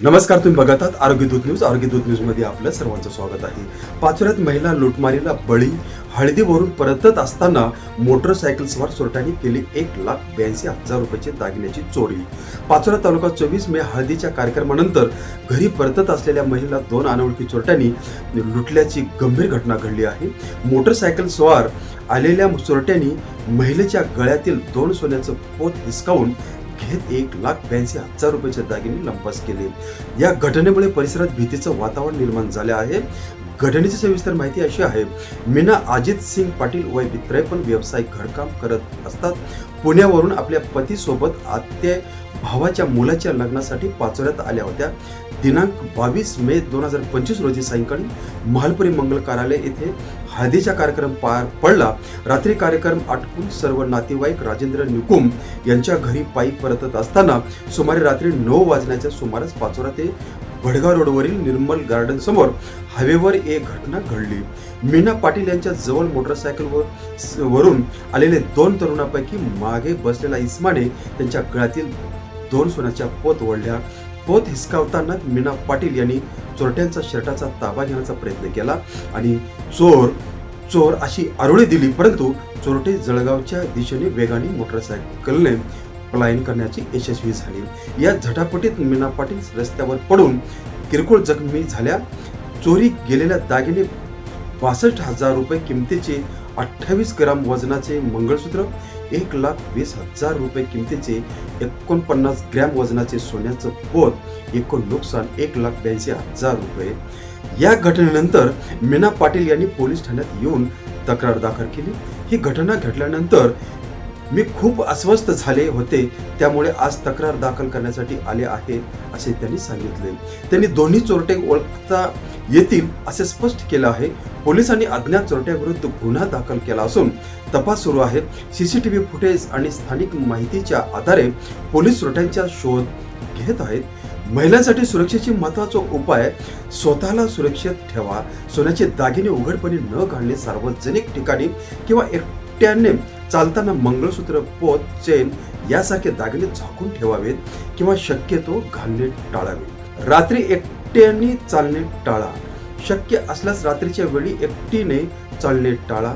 नमस्कार तुम्ही बघत आहात आरोग्यदूत न्यूज. आरोग्य दूत न्यूजमध्ये आपलं सर्वांचं स्वागत आहे. पाचोऱ्यात महिला लुटमारीला बळी हळदीवरून परतत असताना मोटरसायकल स्वार चोरट्यांनी केली एक लाख ब्याऐंशी हजार रुपयाची दागिन्याची चोरी. पाचोरा तालुका चोवीस मे हळदीच्या कार्यक्रमानंतर घरी परतत असलेल्या महिला दोन अनोळखी चोरट्यांनी लुटल्याची गंभीर घटना घडली आहे. मोटरसायकल स्वार आलेल्या चोरट्यांनी महिलेच्या गळ्यातील दोन सोन्याचं पोत हिसकावून घेत एक लाख ब्याऐंशी हजार रुपयाचे दागिने लंपास केले. या घटनेमुळे परिसरात भीतीचं वातावरण निर्माण झाले आहे. घटनेची सविस्तर माहिती अशी आहे. मीना अजित सिंग पाटील वय त्रेपन्न व्यावसायिक घरकाम करत असतात. पुण्यावरून आपल्या पतीसोबत आत्ये भावाच्या मुलाच्या लग्नासाठी पाचोऱ्यात आल्या होत्या. दिनांक बावीस मे दोन हजार पंचवीस रोजी सायंकाळी महालपुरी मंगल कार्यालय येथे हळदीचा कार्यक्रम पार पडला. रात्री कार्यक्रम आटकून सर्व नातेवाईक राजेंद्र निकुम यांच्या घरी पायी परतत असताना सुमारे रात्री नऊ वाजण्याच्या सुमारास पाचोरा ते भडगाव रोडवरील निर्मल गार्डन समोर हायवेवर एक घटना घडली. मीना पाटील यांच्या जवळ मोटरसायकलवर वरून आलेले दोन तरुणापैकी मागे बसलेला इस्माने त्यांच्या गळ्यातील दोन सोन्याच्या पोत ओढल्या. पोत हिसकावताना मीना पाटील यांनी चोरट्यांचा शर्टाचा ताबा घेण्याचा प्रयत्न केला आणि चोर चोर अशी आरोळी दिली परंतु चोरटे जळगावच्या दिशेने वेगाने मोटरसायकलने पलायन करण्याची यशस्वी झाली. या झटापटीत मीना पाटील रस्त्यावर पडून किरकोळ जखमी झाल्या. चोरी गेलेल्या दागिने बासष्ट हजार रुपये किमतीचे अठ्ठावीस ग्राम वजनाचे मंगळसूत्र एक लाख वीस हजार रुपये किमतीचे एकोणपन्नास ग्रॅम वजनाचे सोन्याचं पोत एकूण नुकसान एक लाख ब्याऐंशी हजार रुपये. या घटनेनंतर मीना पाटील यांनी पोलीस ठाण्यात येऊन तक्रार दाखल केली. ही घटना घडल्यानंतर मी खूप अस्वस्थ झाले होते. त्यामुळे आज तक्रार दाखल करण्यासाठी आले आहे असे त्यांनी सांगितले. त्यांनी दोन्ही चोरटे ओळखता येतील असे स्पष्ट केलं आहे. पोलिसांनी अज्ञात चोरट्याविरुद्ध गुन्हा दाखल केला असून तपास सुरू आहे. सीसीटीव्ही फुटेज आणि स्थानिक माहितीच्या आधारे पोलीस चोरट्यांचा शोध घेत आहेत. महिलांसाठी सुरक्षेची महत्त्वाचा उपाय स्वतःला सुरक्षित ठेवा. सोन्याचे दागिने उघडपणे न घालणे सार्वजनिक ठिकाणी किंवा एकट्याने चालताना मंगळसूत्र पोत चेन यासारखे दागिने झाकून ठेवावेत किंवा शक्यतो घालणे टाळावे. रात्री एकट्याने चालणे टाळा. शक्य असल्यास रात्रीच्या वेळी एकटीने चालणे टाळा.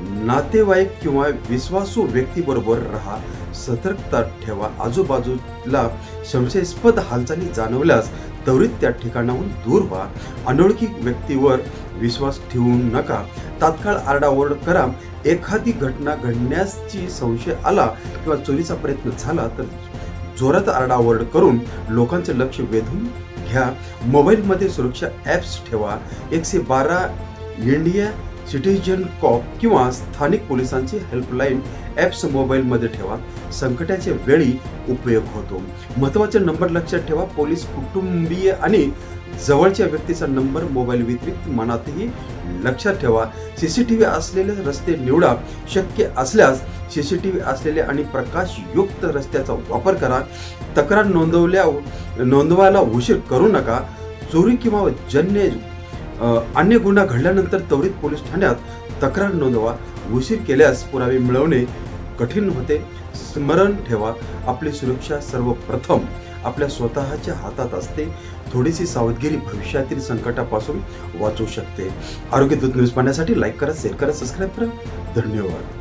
नातेवाईक किंवा विश्वासू व्यक्तीबरोबर राहा सतर्कता ठेवा. आजूबाजूला संशयास्पद हालचाली जाणवल्यास त्वरित त्या ठिकाणाहून दूर व्हा. अनोळखी व्यक्तीवर विश्वास ठेवू नका. तात्काळ आरडाओरड करा. एखादी घटना घडण्याची संशय आला किंवा चोरीचा प्रयत्न झाला तर जोरात आरडाओरड करून लोकांचे लक्ष वेधून घ्या. मोबाईलमध्ये सुरक्षा ॲप्स ठेवा. एकशे बारा इंडिया सिटीजन कॉप किंवा स्थानिक पोलिसांची हेल्पलाईन ॲप्स मोबाईलमध्ये ठेवा. संकटाच्या वेळी उपयोग होतो. महत्त्वाचे नंबर लक्षात ठेवा. पोलीस कुटुंबीय आणि जवळच्या व्यक्तीचा नंबर मोबाईल व्यतिरिक्त मनातही लक्षात ठेवा. सी सी टी व्ही असलेले रस्ते निवडा. शक्य असल्यास सी सी टी व्ही असलेले आणि प्रकाशयुक्त रस्त्याचा वापर करा. तक्रार नोंदवल्या नोंदवायला उशीर करू नका. चोरी किंवा जन्य अन्य गुन्हा घडल्यानंतर त्वरित पोलीस ठाण्यात तक्रार नोंदवा उशीर केल्यास पुरावे मिळवणे कठीण होते. स्मरण ठेवा आपली सुरक्षा सर्वप्रथम आपल्या स्वतःच्या हातात असते. थोडीशी सावधगिरी भविष्यातील संकटापासून वाचू शकते. आरोग्य दूत न्यूज पाहण्यासाठी लाईक करा शेअर करा सबस्क्राईब करा. धन्यवाद.